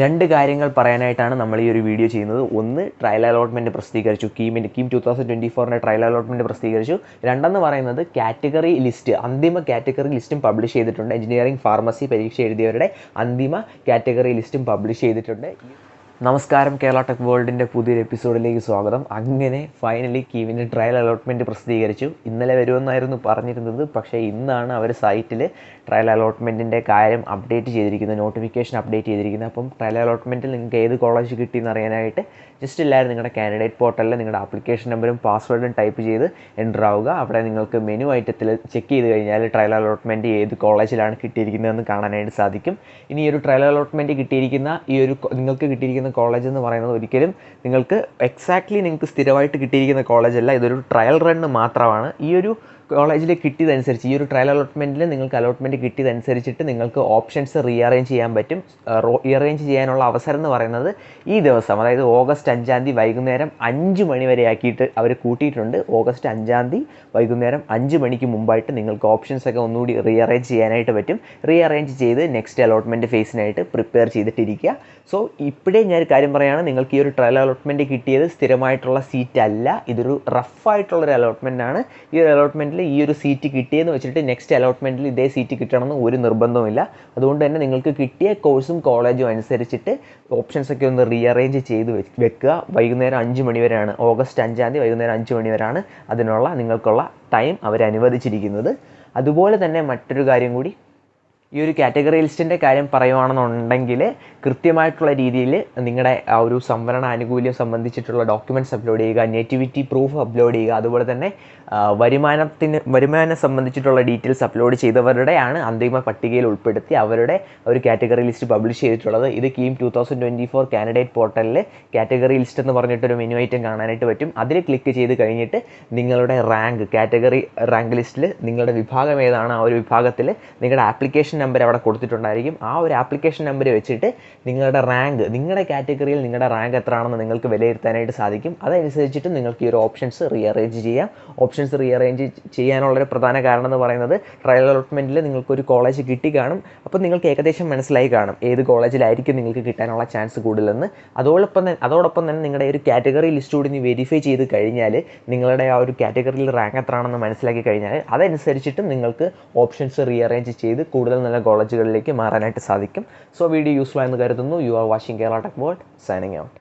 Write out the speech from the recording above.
രണ്ട് കാര്യങ്ങൾ പറയാനായിട്ടാണ് നമ്മൾ ഈ ഒരു വീഡിയോ ചെയ്യുന്നത്. ഒന്ന് ട്രയൽ അലോട്ട്മെന്റ് പ്രസിദ്ധീകരിച്ചു. കീമിന്റെ കീം ടു തൗസൻഡ് ട്വന്റി ഫോറിന്റെ ട്രയൽ അലോട്ട്മെന്റ് പ്രസിദ്ധീകരിച്ചു. രണ്ടെന്ന് പറയുന്നത് കാറ്റഗറി ലിസ്റ്റ് അന്തിമ കാറ്റഗറി ലിസ്റ്റും പബ്ലിഷ് ചെയ്തിട്ടുണ്ട്. എഞ്ചിനീയറിംഗ് ഫാർമസി പരീക്ഷ എഴുതിയവരുടെ അന്തിമ കാറ്റഗറി ലിസ്റ്റും പബ്ലിഷ് ചെയ്തിട്ടുണ്ട്. നമസ്കാരം കേരള ടെക് വേൾഡിന്റെ പുതിയൊരു എപ്പിസോഡിലേക്ക് സ്വാഗതം. അങ്ങനെ ഫൈനലി കീവിന്റെ ട്രയൽ അലോട്ട്മെന്റ് പ്രസിദ്ധീകരിച്ചു. ഇന്നലെ വരുമെന്നായിരുന്നു പറഞ്ഞിരുന്നത്. പക്ഷേ ഇന്നാണ് അവർ സൈറ്റിൽ ട്രയൽ അലോട്ട്മെന്റിന്റെ കാര്യം അപ്ഡേറ്റ് ചെയ്തിരിക്കുന്നത് നോട്ടിഫിക്കേഷൻ അപ്ഡേറ്റ് ചെയ്തിരിക്കുന്നത്. അപ്പം ട്രയൽ അലോട്ട്മെന്റിൽ നിങ്ങൾക്ക് ഏത് കോളേജ് കിട്ടിയെന്ന് അറിയാനായിട്ട് ജസ്റ്റ് എല്ലാവരും നിങ്ങളുടെ കാൻഡിഡേറ്റ് പോർട്ടലിൽ നിങ്ങളുടെ ആപ്ലിക്കേഷൻ നമ്പറും പാസ്വേഡും ടൈപ്പ് ചെയ്ത് എന്റർ ആവുക. അവിടെ നിങ്ങൾക്ക് മെനു ഐറ്റത്തിൽ ചെക്ക് ചെയ്ത് കഴിഞ്ഞാൽ ട്രയൽ അലോട്ട്മെന്റ് ഏത് കോളേജിലാണ് കിട്ടിയിരിക്കുന്നതെന്ന് കാണാനായിട്ട് സാധിക്കും. ഇനി ഈ ഒരു ട്രയൽ അലോട്ട്മെന്റ് കിട്ടിയിരിക്കുന്ന ഈ ഒരു നിങ്ങൾക്ക് കിട്ടിയിരിക്കുന്ന കോളേജ് എന്ന് പറയുന്നത് ഒരിക്കലും നിങ്ങൾക്ക് എക്സാക്ട്ലി നിങ്ങൾക്ക് സ്ഥിരമായിട്ട് കിട്ടിയിരിക്കുന്ന കോളേജല്ല ഇതൊരു ട്രയൽ റണ്ണ് മാത്രമാണ്. ഈ ഒരു കോളേജിൽ കിട്ടിയതനുസരിച്ച് ഈ ഒരു ട്രയൽ അലോട്ട്മെന്റിൽ നിങ്ങൾക്ക് അലോട്ട്മെന്റ് കിട്ടിയതനുസരിച്ചിട്ട് നിങ്ങൾക്ക് ഓപ്ഷൻസ് റീഅറേഞ്ച് ചെയ്യാൻ പറ്റും. റീഅറേഞ്ച് ചെയ്യാനുള്ള അവസരം എന്ന് പറയുന്നത് ഈ ദിവസം അതായത് ഓഗസ്റ്റ് അഞ്ചാം തീയതി വൈകുന്നേരം അഞ്ച് മണി വരെ ആക്കിയിട്ട് അവർ കൂട്ടിയിട്ടുണ്ട്. ഓഗസ്റ്റ് അഞ്ചാം തീയതി വൈകുന്നേരം അഞ്ച് മണിക്ക് മുമ്പായിട്ട് നിങ്ങൾക്ക് ഓപ്ഷൻസ് ഒക്കെ ഒന്നുകൂടി റീഅറേഞ്ച് ചെയ്യാനായിട്ട് പറ്റും. റീഅറേഞ്ച് ചെയ്ത് നെക്സ്റ്റ് അലോട്ട്മെന്റ് ഫേസിനായിട്ട് പ്രിപ്പയർ ചെയ്തിട്ടിരിക്കുക. സോ ഇപ്പോഴേ ഞാൻ ഒരു കാര്യം പറയുകയാണ് നിങ്ങൾക്ക് ഈ ഒരു ട്രയൽ അലോട്ട്മെന്റ് കിട്ടിയത് സ്ഥിരമായിട്ടുള്ള സീറ്റ് അല്ല. ഇതൊരു റഫായിട്ടുള്ളൊരു അലോട്ട്മെന്റ് ആണ്. ഈ ഒരു അലോട്ട്മെന്റിൽ ഈ ഒരു സീറ്റ് കിട്ടിയെന്ന് വെച്ചിട്ട് നെക്സ്റ്റ് അലോട്ട്മെന്റിൽ ഇതേ സീറ്റ് കിട്ടണമെന്ന് ഒരു നിർബന്ധവുമില്ല. അതുകൊണ്ട് തന്നെ നിങ്ങൾക്ക് കിട്ടിയ കോഴ്സും കോളേജും അനുസരിച്ചിട്ട് ഓപ്ഷൻസ് ഒക്കെ ഒന്ന് റീഅറേഞ്ച് ചെയ്ത് വെക്കുക. വൈകുന്നേരം അഞ്ച് മണി വരെയാണ്. ഓഗസ്റ്റ് അഞ്ചാം തീയതി വൈകുന്നേരം അഞ്ച് മണി വരെയാണ് അതിനുള്ള നിങ്ങൾക്കുള്ള ടൈം അവർ അതുപോലെ തന്നെ മറ്റൊരു കാര്യം കൂടി ഈ ഒരു കാറ്റഗറി ലിസ്റ്റിന്റെ കാര്യം പറയുവാണെന്നുണ്ടെങ്കിൽ കൃത്യമായിട്ടുള്ള രീതിയിൽ നിങ്ങളുടെ ആ ഒരു സംവരണ ആനുകൂല്യം സംബന്ധിച്ചിട്ടുള്ള ഡോക്യുമെന്റ്സ് അപ്ലോഡ് ചെയ്യുക നേറ്റിവിറ്റി പ്രൂഫ് അപ്ലോഡ് ചെയ്യുക അതുപോലെ തന്നെ വരുമാനത്തിന് വരുമാനം സംബന്ധിച്ചിട്ടുള്ള ഡീറ്റെയിൽസ് അപ്ലോഡ് ചെയ്തവരുടെയാണ് അന്തിമ പട്ടികയിൽ ഉൾപ്പെടുത്തി അവരുടെ ഒരു കാറ്റഗറി ലിസ്റ്റ് പബ്ലിഷ് ചെയ്തിട്ടുള്ളത്. ഇത് KEAM two thousand twenty four candidate പോർട്ടലിൽ കാറ്റഗറി ലിസ്റ്റ് എന്ന് പറഞ്ഞിട്ടൊരു മെനു ഐറ്റം കാണാനായിട്ട് പറ്റും. അതിൽ ക്ലിക്ക് ചെയ്ത് കഴിഞ്ഞിട്ട് നിങ്ങളുടെ റാങ്ക് കാറ്റഗറി റാങ്ക് ലിസ്റ്റിൽ നിങ്ങളുടെ വിഭാഗം ഏതാണ് ആ ഒരു വിഭാഗത്തിൽ നിങ്ങളുടെ ആപ്ലിക്കേഷൻ നമ്പർ അവിടെ കൊടുത്തിട്ടുണ്ടായിരിക്കും. ആ ഒരു ആപ്ലിക്കേഷൻ നമ്പർ വെച്ചിട്ട് നിങ്ങളുടെ റാങ്ക് നിങ്ങളുടെ കാറ്റഗറിയിൽ നിങ്ങളുടെ റാങ്ക് എത്രയാണെന്ന് നിങ്ങൾക്ക് വിലയിരുത്താനായിട്ട് സാധിക്കും. അതനുസരിച്ചിട്ട് നിങ്ങൾക്ക് ഈ ഒരു ഓപ്ഷൻസ് റീഅറേഞ്ച് ചെയ്യാം. ഓപ്ഷൻസ് റീഅറേഞ്ച് ചെയ്യാനുള്ളൊരു പ്രധാന കാരണം എന്ന് പറയുന്നത് ട്രയൽ അലോട്ട്മെന്റിൽ നിങ്ങൾക്കൊരു കോളേജ് കിട്ടി കാണും. അപ്പോൾ നിങ്ങൾക്ക് ഏകദേശം മനസ്സിലായി കാണും ഏത് കോളേജിലായിരിക്കും നിങ്ങൾക്ക് കിട്ടാനുള്ള ചാൻസ് കൂടുതലെന്ന്. അതോടൊപ്പം തന്നെ അതോടൊപ്പം തന്നെ നിങ്ങളുടെ ഒരു കാറ്റഗറി ലിസ്റ്റ് കൂടി വെരിഫൈ ചെയ്ത് കഴിഞ്ഞാൽ നിങ്ങളുടെ ആ ഒരു കാറ്റഗറിയിൽ റാങ്ക് എത്രയാണെന്ന് മനസ്സിലാക്കി കഴിഞ്ഞാൽ അതനുസരിച്ചിട്ട് നിങ്ങൾക്ക് ഓപ്ഷൻസ് റീഅറേഞ്ച് ചെയ്ത് കൂടുതൽ നല്ല കോളേജുകളിലേക്ക് മാറാനായിട്ട് സാധിക്കും. സോ വീഡിയോ യൂസ്ഫുൾ ആയെന്ന് കരുതുന്നു. You are watching Kerala tech world signing out